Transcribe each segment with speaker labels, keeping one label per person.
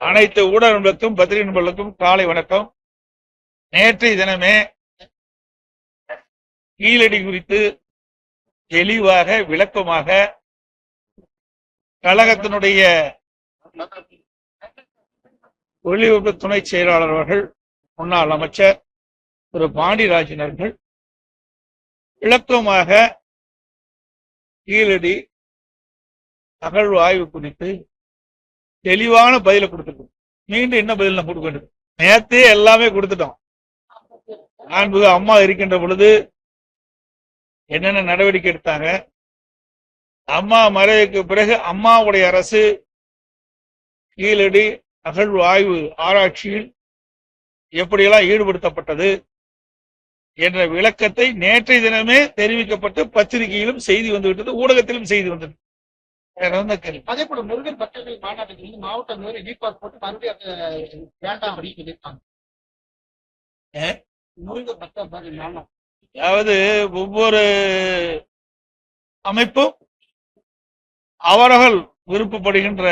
Speaker 1: அனைத்து ஊடக நண்பர்களுக்கும் பத்திரிகை நண்பர்களுக்கும் காலை வணக்கம். நேற்றைய தினமே கீழடி குறித்து தெளிவாக விளக்கமாக கழகத்தினுடைய ஒளிபரப்பு துணை செயலாளர் அவர்கள் முன்னாள் அமைச்சர் திரு. பாண்டியராஜன் அவர்கள் விளக்கமாக கீழடி அகழ்வு ஆய்வு குறித்து தெளிவான பதில கொடுத்துருக்கோம். மீண்டும் என்ன பதில் நான் கொடுக்க வேண்டும். நேத்தே எல்லாமே கொடுத்துட்டோம். மாண்புக அம்மா இருக்கின்ற பொழுது என்னென்ன நடவடிக்கை எடுத்தாங்க? அம்மா மறைவுக்கு பிறகு அம்மாவுடைய அரசு கீழடி அகழ்வு ஆய்வு ஆராய்ச்சியில் எப்படியெல்லாம் ஈடுபடுத்தப்பட்டது என்ற விளக்கத்தை நேற்றைய தினமே தெரிவிக்கப்பட்டு பத்திரிகையிலும் செய்தி வந்துவிட்டது ஊடகத்திலும் செய்தி வந்தது கேள்வி
Speaker 2: அதே போல முருகன் பக்தர்கள் மாநாட்டுக்கு வந்து மாவட்ட மேல ரீபாஸ் போட்டு மறுபடியும் அது வேண்டாம் அப்படின்னு சொல்லியிருக்காங்க? முருகன் பக்தர் மாநாடு.
Speaker 1: அதாவது ஒவ்வொரு அமைப்பும் அவர்கள் விருப்பப்படுகின்ற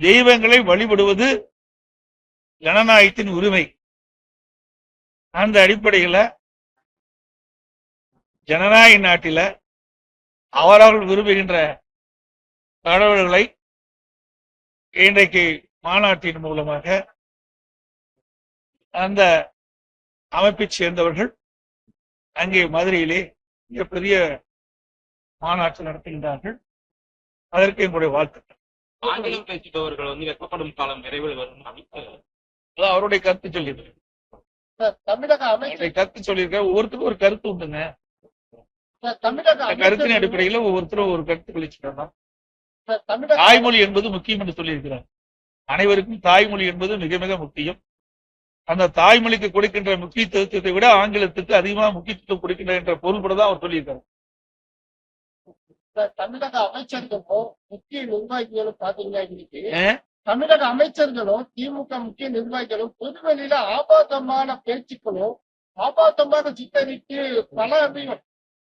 Speaker 1: தெய்வங்களை வழிபடுவது ஜனநாயகத்தின் உரிமை. அந்த அடிப்படையில ஜனநாயக நாட்டில அவரவர்கள் விரும்புகின்ற கடவுள்களை இன்றைக்கு மாநாட்டின் மூலமாக அந்த அமைப்பைச் சேர்ந்தவர்கள் அங்கே மதுரையிலே மிகப்பெரிய மாநாட்டு நடத்துகின்றார்கள். அதற்கு எங்களுடைய வாழ்த்துக்கள்.
Speaker 3: ஆங்கிலம் பேசுபவர்கள் வந்து வெக்கப்படும் காலம் விரைவில் வரும்
Speaker 1: அதான் அவருடைய கருத்து சொல்லியிருக்கேன்
Speaker 2: தமிழக அமைச்சர்
Speaker 1: கருத்து சொல்லியிருக்கேன் ஒவ்வொருத்தருக்கும் ஒரு கருத்து உண்டுங்க. கருத்தின் அடிப்படையில் ஒவ்வொருத்தரும் ஒரு கருத்து
Speaker 2: தமிழக
Speaker 1: தாய்மொழி என்பது முக்கியம் என்று சொல்லியிருக்கிறார். அனைவருக்கும் தாய்மொழி என்பது மிக மிக முக்கியம். அந்த தாய்மொழிக்கு கொடுக்கின்ற முக்கியத்துவத்தை விட ஆங்கிலத்துக்கு அதிகமாக முக்கியத்துவம் கொடுக்கின்ற என்ற பொருள்பட தான் அவர் சொல்லியிருக்காரு
Speaker 2: தமிழக அமைச்சர்களும் முக்கிய நிர்வாகிகளும் பாத்தீங்கன்னா இன்னைக்கு? தமிழக அமைச்சர்களும் திமுக முக்கிய நிர்வாகிகளும் பொதுவெளியில ஆபாசமான பேச்சுக்களும் ஆபாசமான சித்தரித்து பல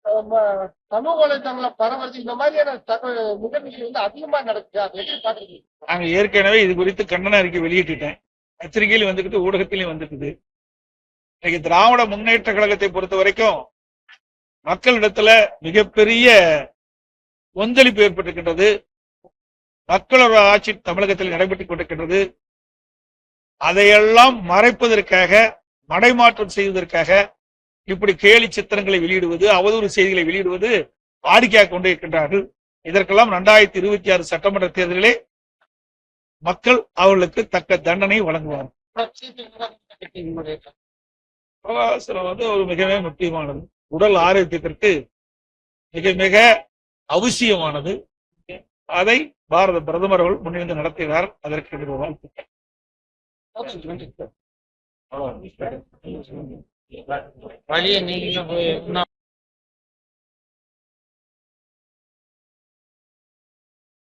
Speaker 2: சமூக வலைதளங்கள பரவல் இந்த மாதிரியான தகவல் வந்து அதிகமா நடக்குது. அதை எப்படி பாக்குறீங்க
Speaker 1: நாங்க ஏற்கனவே இது குறித்து கண்டன அறிக்கை வெளியிட்டுட்டேன். பத்திரிகையிலும் வந்துக்கிட்டு ஊடகத்திலையும் வந்துருக்குது இன்னைக்கு திராவிட முன்னேற்ற கழகத்தை பொறுத்த வரைக்கும் மக்களிடத்துல மிகப்பெரிய கொந்தளிப்பு ஏற்பட்டிருக்கின்றது. மக்களோட ஆட்சி தமிழகத்தில் நடைபெற்றுக் கொண்டிருக்கின்றது. அதையெல்லாம் மறைப்பதற்காக மடைமாற்றம் செய்வதற்காக இப்படி கேலி சித்திரங்களை வெளியிடுவது அவதூறு செய்திகளை வெளியிடுவது வாடிக்கையாக கொண்டே இருக்கின்றார்கள் இதற்கெல்லாம் இரண்டாயிரத்தி இருபத்தி ஆறு சட்டமன்ற தேர்தலிலே மக்கள் அவர்களுக்கு தக்க தண்டனை வழங்குவார் சுகாதாரம் வந்து ஒரு மிகவே முக்கியமானது. உடல் ஆரோக்கியத்திற்கு மிக மிக அவசியமானது. அதை பாரத பிரதமர் அவர்கள் முன்னிருந்து நடத்தினார். அதற்கு என்னுடைய வாழ்த்துக்கள்.
Speaker 2: வழியை நீங்க போய் என்ன